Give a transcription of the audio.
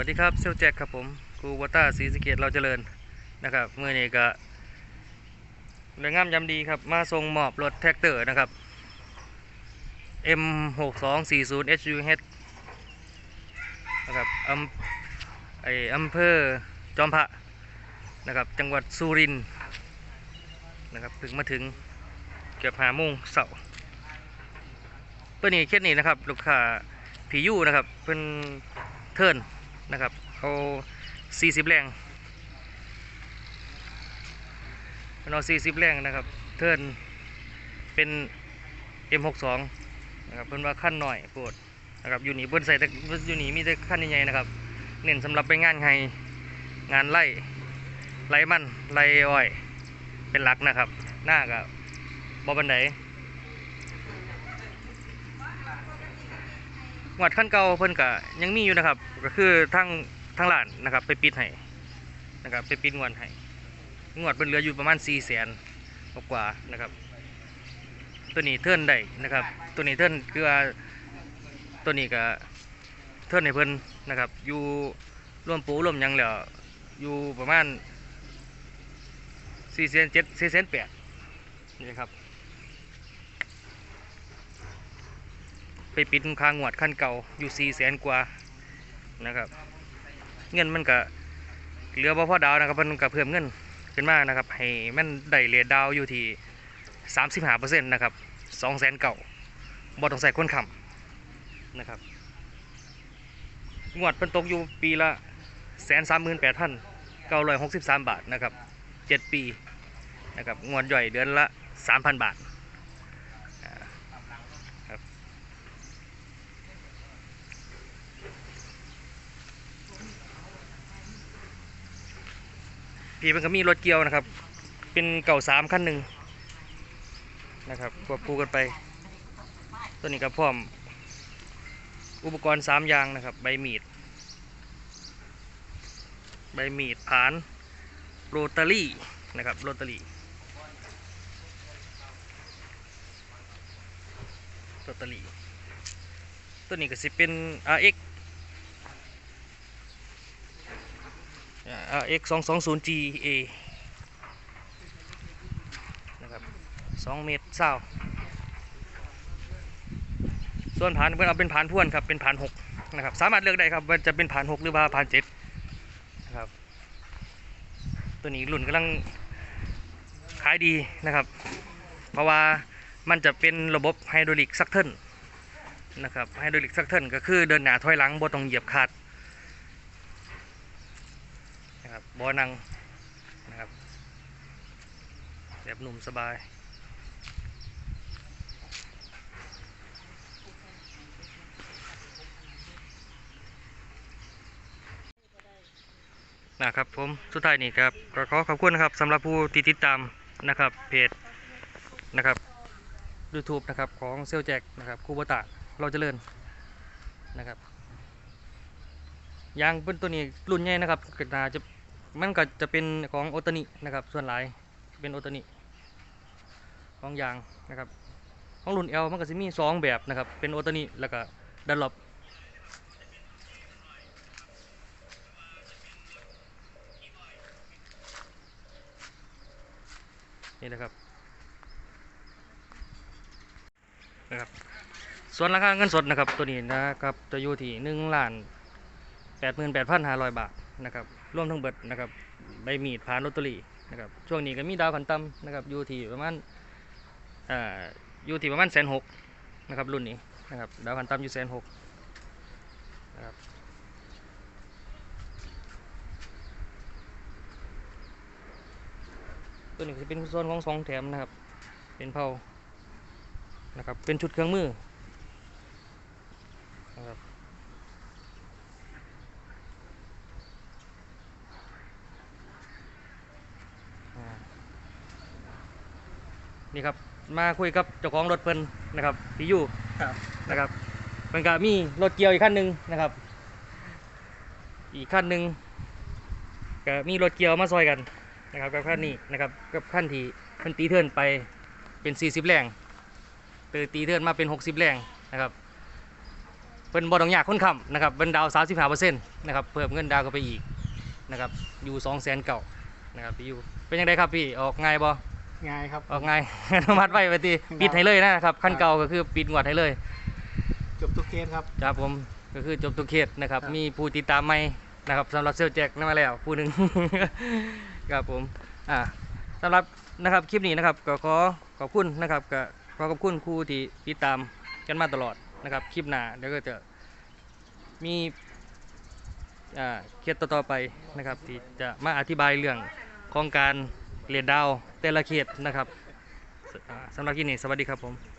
วัสดีครับเซลแจ็คครับผมกูวัตตาศรีสเกตเราเจริญนะครับเมื่อนี้ก็เรืองามยำดีครับ มาส่งหมอบรถแท็กเตอร์นะครับ M6240 HUH นะครับอำไออำเภอจอมพระนะครับ จังหวัดสุรินทร์นะครับถึงมาถึงเกือบหาโมงเสาร์ตัวนี้เคสนี้นะครับ ลูกค้าพียูนะครับเป็นเทิร์น นะครับเอา40 แรงเป็นเอา40 แรงนะครับ เทิร์นเป็น M62 นะครับเพิ่นว่าขั้นหน่อยโปรดนะครับอยู่นี่เพิ่นใส่แต่อยู่นี่มีแต่ขั้นใหญ่ๆนะครับ เน้นสำหรับไปงานไฮงานไล่ไล่มันไล่อ้อย เป็นหลักนะครับ หน้ากับบอบันได งวดขั้นเก่าเพิ่นกะยังมีอยู่นะครับ ก็คือทั้งทั้งหลานนะครับ ไปปิดให้นะครับไปปิดงวดให้งวดเพิ่นเหลืออยู่ประมาณ4แสนกว่านะครับ ตัวนี้เทิร์นได้นะครับ ตัวนี้เทิร์นคือว่าตัวนี้ก็เทิร์นให้เพิ่นนะครับอยู่ร่วมปูร่วมยังแล้วอยู่ประมาณสี่เซนเจ็ดสี่เซนแปดนี่ครับ ไปปิดคางวดขั้นเก่าอยู่สี่แสนกว่านะครับ เงินมันก็เหลือบ่พอดาวนะครับมันก็เพิ่มเงินขึ้นมากนะครับ ให้มันได้เรียดาวอยู่ที่สามสิบห้าเปอร์เซ็นต์นะครับสองแสนเก่าบอต้องใส่คนขำนะครับงวดเป็นตกอยู่ปีละแสนสามหมื่นแปดพันเก้าร้อยหกสิบสามบาทนะครับเจ็ดปีนะครับงวดย่อยเดือนละสามพันบาทอ่าครับ พี่มันก็มีรถเกียวนะครับ เป็นเก่าสามคันหนึ่งนะครับควบคู่กันไป ตัวนี้ก็พร้อม อุปกรณ์สามอย่างนะครับ ใบมีด ใบมีดผานโรตารี่นะครับโรตารี่โรตารี่ตัวนี้ก็สิเป็น RX RX 220 GA นะครับสองเมตรเศร้าส่วนผานเพื่อนเอาเป็นผานพ่วนครับเป็นผานหกนะครับสามารถเลือกได้ครับว่าจะเป็นผานหกหรือว่าผานเจ็ดนะครับตัวนี้รุ่นกำลังขายดีนะครับ เพราะว่ามันจะเป็นระบบไฮดรอลิกซักเทิลนะครับไฮดรอลิกซักเทิลก็คือเดินหน้าถอยหลังบ่ต้องเหยียบคาด นะครับบอนั่งนะครับแบบหนุ่มสบายนะครับผมสุดท้ายนี่ครับก็ขอขอบคุณนะครับสำหรับผู้ที่ติดตามนะครับเพจนะครับ YouTube นะครับของเซลแจ็คนะครับคูบตะเราเจริญนนะครับยางเป็นตัวนี้รุ่นใหญ่นะครับก็น่าจะ มันก็จะเป็นของโอตานินะครับ ส่วนหลายเป็นโอตานิของยางนะครับของรุ่น L มันก็จะมีสองแบบนะครับ เป็นโอตานิแล้วก็ดันลอปนี่นะครับนะครับส่วนราคาเงินสดนะครับตัวนี้นะครับจะอยู่ที่หนึ่งล้านแปดหมื่นแปดพันห้าร้อยบาท นะครับรวมทั้งเบิดนะครับใบมีดผ่านลอตเตอรี่นะครับช่วงนี้ก็มีดาวขันต่ำนะครับอยู่ที่ประมาณอ่าอยู่ที่ประมาณแสนหกนะครับรุ่นนี้นะครับดาวขันต่ำอยู่แสนหกนะครับตัวนี้จะเป็นโซนของสองแถมนะครับ เป็นเผานะครับเป็นชุดเครื่องมือนะครับ นี่ครับ มาคุยกับเจ้าของรถเพิ่นนะครับพี่ยูครับนะครับมันก็มีรถเกียวอีกคันหนึ่งนะครับ อีกคันหนึ่งก็มีรถเกียวมาซอยกันนะครับกับขั้นนี้นะครับกับขั้นที่ขั้นตีเทิร์นไปเป็น 40 แรงเตอตีเทิร์นมาเป็น 60 แรงนะครับเป็นบ่ต้องยากคนค้ำนะครับเป็นดาว35%นะครับเพิ่มเงินดาวเข้าไปอีกนะครับอยู่200,000เก่านะครับพี่อยู่เป็นยังไงครับพี่ออกง่ายบ่ ง่ายครับ ออกง่ายอนุมัติไว้ไปทีปิดให้เลยนะครับขั้นเก่าก็คือปิดงวดให้เลย จบทุกเคสครับครับผมก็คือจบทุกเขตนะครับครับ มีผู้ติดตามใหม่นะครับสำหรับเซลลแจ็คนั่นมาแล้วผู้หนึ่งครับผมอ่าสำหรับนะครับคลิปนี้นะครับก็ขอขอบคุณนะครับก็ขอขอบคุณครูที่ติดตามกันมาตลอดนะครับคลิปหน้าเดี๋ยวก็จะมีอ่าเคสต่อๆไปนะครับที่จะมาอธิบายเรื่องของการ เรียนดาวแต่ละเขตนะครับสำหรับที่นี่สวัสดีครับผม